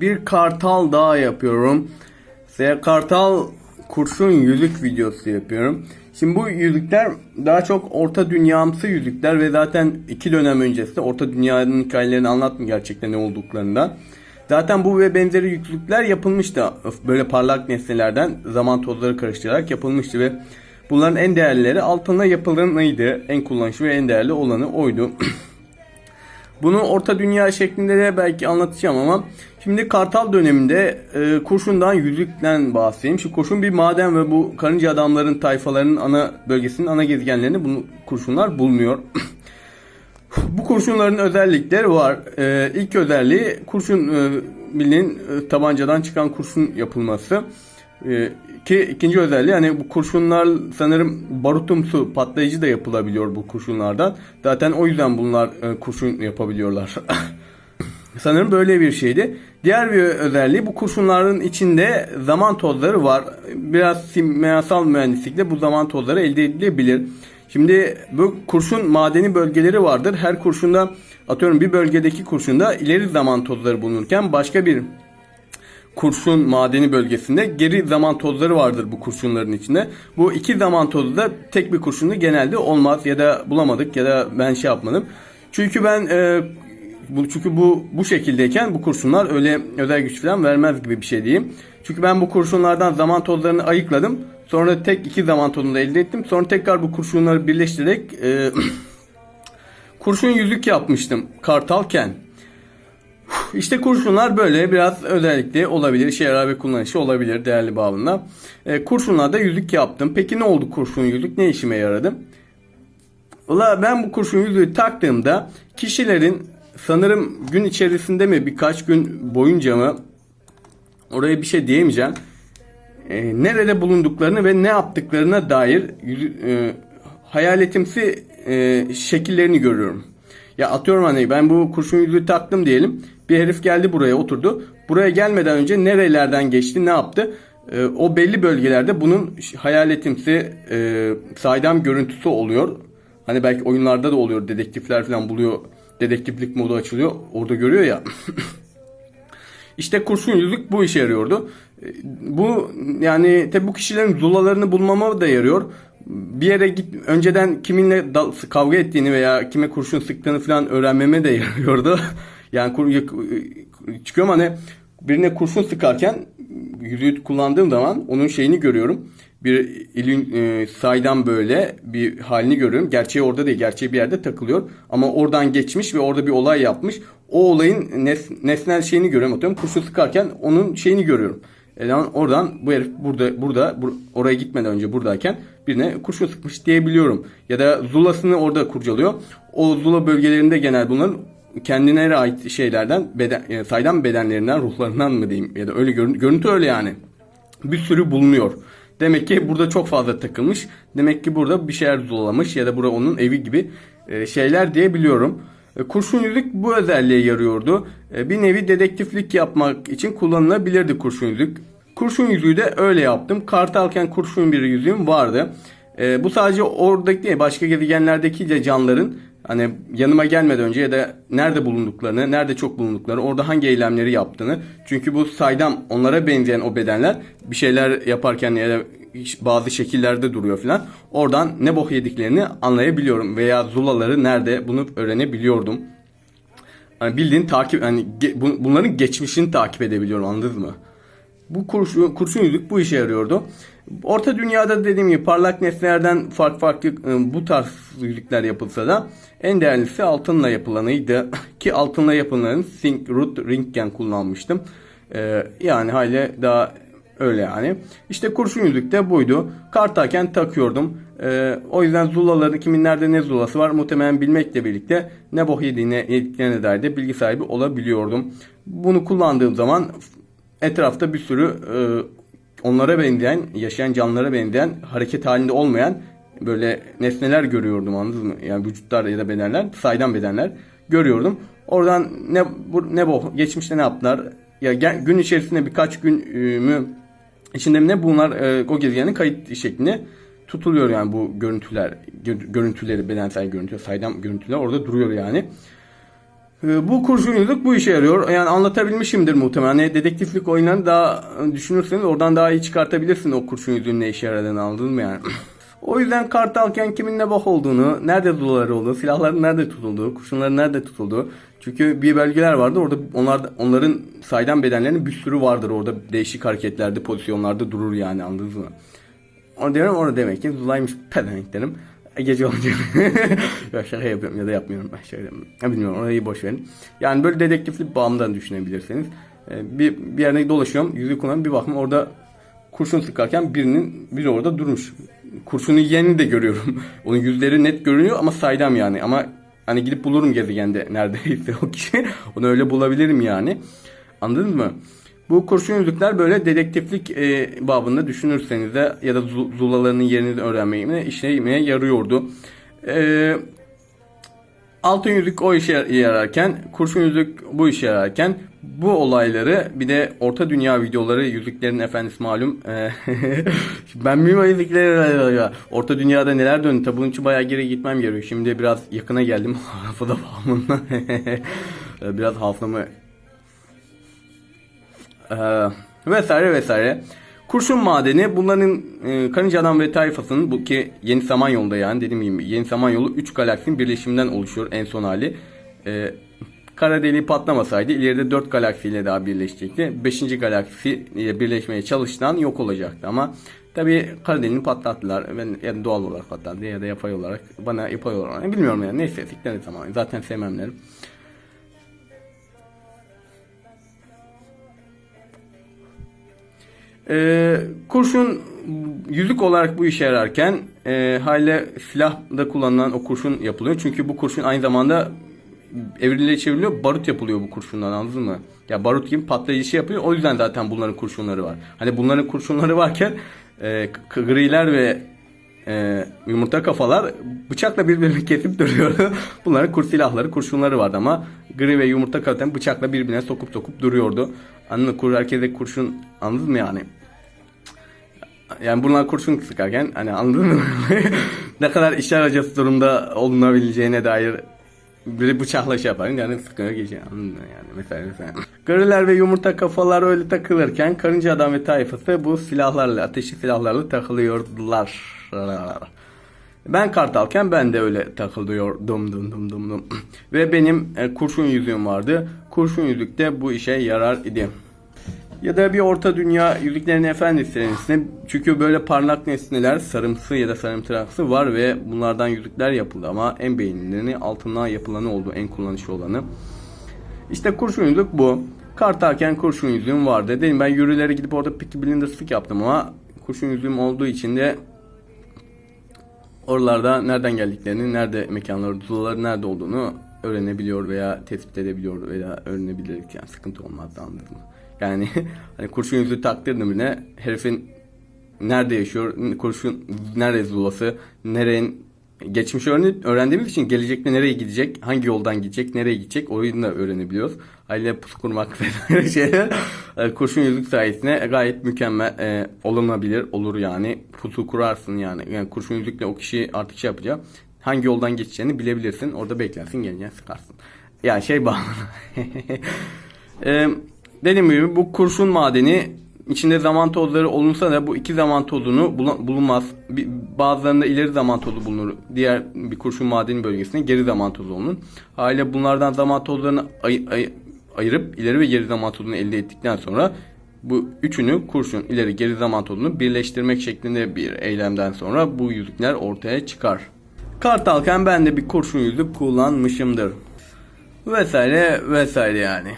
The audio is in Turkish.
Bir kartal daha yapıyorum. Size kartal kurşun yüzük videosu yapıyorum. Şimdi bu yüzükler daha çok orta dünyamsı yüzükler ve zaten iki dönem öncesinde orta dünyanın hikayelerini anlattım gerçekten ne olduklarında. Zaten bu ve benzeri yüzükler yapılmıştı. Böyle parlak nesnelerden zaman tozları karıştırarak yapılmıştı ve bunların en değerlileri altına yapılanıydı. En kullanışlı ve en değerli olanı oydu. Bunu orta dünya şeklinde de belki anlatacağım ama şimdi Kartal döneminde e, kurşundan yüzükten bahsedeyim. Şu kurşun bir maden ve bu karınca adamların tayfalarının ana bölgesinin ana gezegenlerini bunu kurşunlar bulmuyor. bu kurşunların özellikleri var. E, ilk özelliği kurşun e, bildiğin e, tabancadan çıkan kurşun yapılması. E, ki ikinci özelliği hani bu kurşunlar sanırım barutumsu patlayıcı da yapılabiliyor bu kurşunlardan. Zaten o yüzden bunlar e, kurşun yapabiliyorlar. sanırım böyle bir şeydi. Diğer bir özelliği bu kurşunların içinde zaman tozları var. Biraz kimyasal mühendislikle bu zaman tozları elde edilebilir. Şimdi bu kurşun madeni bölgeleri vardır. Her kurşunda atıyorum bir bölgedeki kurşunda ileri zaman tozları bulunurken başka bir kurşun madeni bölgesinde geri zaman tozları vardır bu kurşunların içinde. Bu iki zaman tozu da tek bir kurşunda genelde olmaz ya da bulamadık ya da ben şey yapmadım. Çünkü ben e, bu çünkü bu bu şekildeyken bu kurşunlar öyle özel güç falan vermez gibi bir şey diyeyim. Çünkü ben bu kurşunlardan zaman tozlarını ayıkladım. Sonra tek iki zaman tozunu da elde ettim. Sonra tekrar bu kurşunları birleştirerek e, kurşun yüzük yapmıştım kartalken. İşte kurşunlar böyle biraz özellikle olabilir. İşe yarar ve kullanışı olabilir değerli bağımla. E, kurşunlarda yüzük yaptım. Peki ne oldu kurşun yüzük? Ne işime yaradı? Valla ben bu kurşun yüzüğü taktığımda kişilerin sanırım gün içerisinde mi birkaç gün boyunca mı oraya bir şey diyemeyeceğim. E, nerede bulunduklarını ve ne yaptıklarına dair e, hayaletimsi e, şekillerini görüyorum. Ya atıyorum hani ben bu kurşun yüzüğü taktım diyelim. Bir herif geldi buraya oturdu. Buraya gelmeden önce nerelerden geçti ne yaptı? Ee, o belli bölgelerde bunun hayaletimsi e, saydam görüntüsü oluyor. Hani belki oyunlarda da oluyor. Dedektifler falan buluyor. Dedektiflik modu açılıyor. Orada görüyor ya. İşte kurşun yüzük bu işe yarıyordu. Ee, Bu yani tabi bu kişilerin zulalarını bulmama da yarıyor. Bir yere git önceden kiminle kavga ettiğini veya kime kurşun sıktığını falan öğrenmeme de yarıyordu. Yani kur, çıkıyorum hani birine kurşun sıkarken yüzüğü kullandığım zaman onun şeyini görüyorum. Bir ilin e, saydam böyle bir halini görüyorum. Gerçeği orada değil. Gerçeği bir yerde takılıyor. Ama oradan geçmiş ve orada bir olay yapmış. O olayın nes, nesnel şeyini görüyorum. Atıyorum kurşun sıkarken onun şeyini görüyorum. E, oradan bu herif burada burada bur- oraya gitmeden önce buradayken birine kurşun sıkmış diyebiliyorum. Ya da zulasını orada kurcalıyor. O zula bölgelerinde genel bunların kendine ait şeylerden beden, e, saydam bedenlerinden ruhlarından mı diyeyim ya da öyle görün- görüntü öyle yani. Bir sürü bulunuyor. Demek ki burada çok fazla takılmış. Demek ki burada bir şeyler zulalamış ya da bura onun evi gibi e, şeyler diyebiliyorum. E, Kurşun yüzük bu özelliğe yarıyordu. Bir nevi dedektiflik yapmak için kullanılabilirdi kurşun yüzük. Kurşun yüzüğü de öyle yaptım. Kartalken kurşun bir yüzüğüm vardı. Bu sadece oradaki başka gezegenlerdeki de canlıların hani yanıma gelmeden önce ya da nerede bulunduklarını, nerede çok bulunduklarını, orada hangi eylemleri yaptığını. Çünkü bu saydam onlara benzeyen o bedenler bir şeyler yaparken ya da bazı şekillerde duruyor falan. Oradan ne bok yediklerini anlayabiliyorum veya zulaları nerede bunu öğrenebiliyordum. Hani bildiğin takip hani ge- bu- bunların geçmişini takip edebiliyorum anladınız mı? Bu kurşun, kurşun yüzük bu işe yarıyordu. Orta dünyada dediğim gibi parlak nesnelerden farklı farklı e, bu tarz yüzükler yapılsa da en değerlisi altınla yapılanıydı. Ki altınla yapılanların Think Root Ringen kullanmıştım. Ee, yani hali daha öyle yani. İşte kurşun yüzük de buydu. Kartayken takıyordum. Ee, o yüzden zulaların kimin nerede ne zulası var muhtemelen bilmekle birlikte ne boh yediğine yediklerine dair de bilgi sahibi olabiliyordum. Bunu kullandığım zaman etrafta bir sürü e, onlara benzeyen, yaşayan canlılara benzeyen, hareket halinde olmayan böyle nesneler görüyordum anladınız mı? Yani vücutlar ya da bedenler, saydam bedenler görüyordum. Oradan ne bu, ne bu geçmişte ne yaptılar? Ya gün içerisinde birkaç gün mü içinde mi ne bunlar e, o gezegenin kayıt şeklinde tutuluyor yani bu görüntüler, gö- görüntüleri, bedensel görüntü, saydam görüntüler orada duruyor yani. Ee, Bu kurşun yüzük bu işe yarıyor. Yani anlatabilmişimdir muhtemelen. Yani dedektiflik oyunlarını daha düşünürseniz oradan daha iyi çıkartabilirsin o kurşun yüzüğün ne işe yaradığını anladın mı yani? o yüzden kart alırken kimin ne bak olduğunu, nerede zulaları olduğu, silahların nerede tutulduğu, kurşunların nerede tutulduğu. Çünkü bir belgeler vardı orada onlar onların saydam bedenlerinin bir sürü vardır orada değişik hareketlerde, pozisyonlarda durur yani anladınız mı? Onu diyorum orada demek ki zulaymış pedenklerim. Gece olunca ya şaka yapıyorum ya da yapmıyorum ben yapıyorum. Ya bilmiyorum orayı boş verin. Yani böyle dedektiflik bağımdan düşünebilirsiniz. Ee, bir, bir yerde dolaşıyorum yüzük kullanıyorum bir bakım orada kurşun sıkarken birinin biri orada durmuş. Kurşunu yiyeni de görüyorum. Onun yüzleri net görünüyor ama saydam yani. Ama hani gidip bulurum gezegende neredeyse o kişi. Onu öyle bulabilirim yani. Anladınız mı? Bu kurşun yüzükler böyle dedektiflik e, babında düşünürseniz de ya da zu- zulalarının yerini öğrenmeye işlemeye yarıyordu. E, altın yüzük o işe yararken, kurşun yüzük bu işe yararken bu olayları bir de Orta Dünya videoları Yüzüklerin Efendisi malum. E, ben bilmiyorum yüzükleri Orta Dünya'da neler döndü. Tabi bunun için bayağı geri gitmem gerekiyor. Şimdi biraz yakına geldim. Hafıza bağımından. biraz hafızamı ee, vesaire vesaire. Kurşun madeni bunların e, Karıncadan ve tayfasının bu ki Yeni Samanyolu'da yani dediğim gibi Yeni Samanyolu 3 galaksinin birleşiminden oluşuyor en son hali. E, kara deliği patlamasaydı ileride 4 galaksiyle daha birleşecekti. 5. galaksi ile birleşmeye çalıştan yok olacaktı ama tabi kara deliğini patlattılar. Ben yani doğal olarak patlattı ya da yapay olarak bana yapay olarak bilmiyorum yani neyse sikleri zaman zaten sevmemlerim. Ee, kurşun yüzük olarak bu işe yararken e, hale silahda kullanılan o kurşun yapılıyor. Çünkü bu kurşun aynı zamanda evriliyle çevriliyor. Barut yapılıyor bu kurşundan anladın mı? Ya barut gibi patlayıcı şey yapıyor. O yüzden zaten bunların kurşunları var. Hani bunların kurşunları varken e, griler ve e, yumurta kafalar bıçakla birbirini kesip duruyor. Bunların kur silahları, kurşunları vardı ama gri ve yumurta kafadan bıçakla birbirine sokup sokup duruyordu. Anladın mı? Kur, herkese kurşun anladın mı yani? Yani bunlar kurşun sıkarken hani anladın mı? ne kadar işler acısı durumda olunabileceğine dair biri bıçakla şey yapar yani sıkıyor geçiyor anladın yani mesela mesela. Gariler ve yumurta kafalar öyle takılırken karınca adam ve tayfası bu silahlarla ateşli silahlarla takılıyordular. Ben kartalken ben de öyle takılıyordum dum dum dum dum. ve benim e, kurşun yüzüğüm vardı. Kurşun yüzük de bu işe yarar idi. Ya da bir orta dünya yüzüklerin efendisi serisine çünkü böyle parlak nesneler sarımsı ya da sarımtıraksı var ve bunlardan yüzükler yapıldı ama en beğenileni altından yapılanı oldu en kullanışlı olanı. İşte kurşun yüzük bu. Kartarken kurşun yüzüğüm vardı. Dedim ben yürülere gidip orada Peaky Blinders'lık yaptım ama kurşun yüzüğüm olduğu için de oralarda nereden geldiklerini, nerede mekanları, zulaları nerede olduğunu öğrenebiliyor veya tespit edebiliyor veya öğrenebilirdik yani sıkıntı olmazdı anladın? Yani hani kurşun yüzüğü taktırdım bile herifin nerede yaşıyor, kurşun nerede zulası, nerenin geçmiş öğren öğrendiğimiz için gelecekte nereye gidecek, hangi yoldan gidecek, nereye gidecek oyunu da öğrenebiliyoruz. Aile pusu kurmak vesaire şeyler e, kurşun yüzük sayesinde gayet mükemmel e, olunabilir olur yani pusu kurarsın yani. yani kurşun yüzükle o kişi artık şey yapacak hangi yoldan geçeceğini bilebilirsin orada beklersin geleceksin sıkarsın. Yani şey bağlı. dediğim gibi bu kurşun madeni içinde zaman tozları olunsa da bu iki zaman tozunu bulunmaz. Bazılarında ileri zaman tozu bulunur. Diğer bir kurşun madeni bölgesinde geri zaman tozu olunur. Haliyle bunlardan zaman tozlarını ay- ay- ayırıp ileri ve geri zaman tozunu elde ettikten sonra bu üçünü kurşun ileri geri zaman tozunu birleştirmek şeklinde bir eylemden sonra bu yüzükler ortaya çıkar. Kartalken ben de bir kurşun yüzük kullanmışımdır. Vesaire vesaire yani.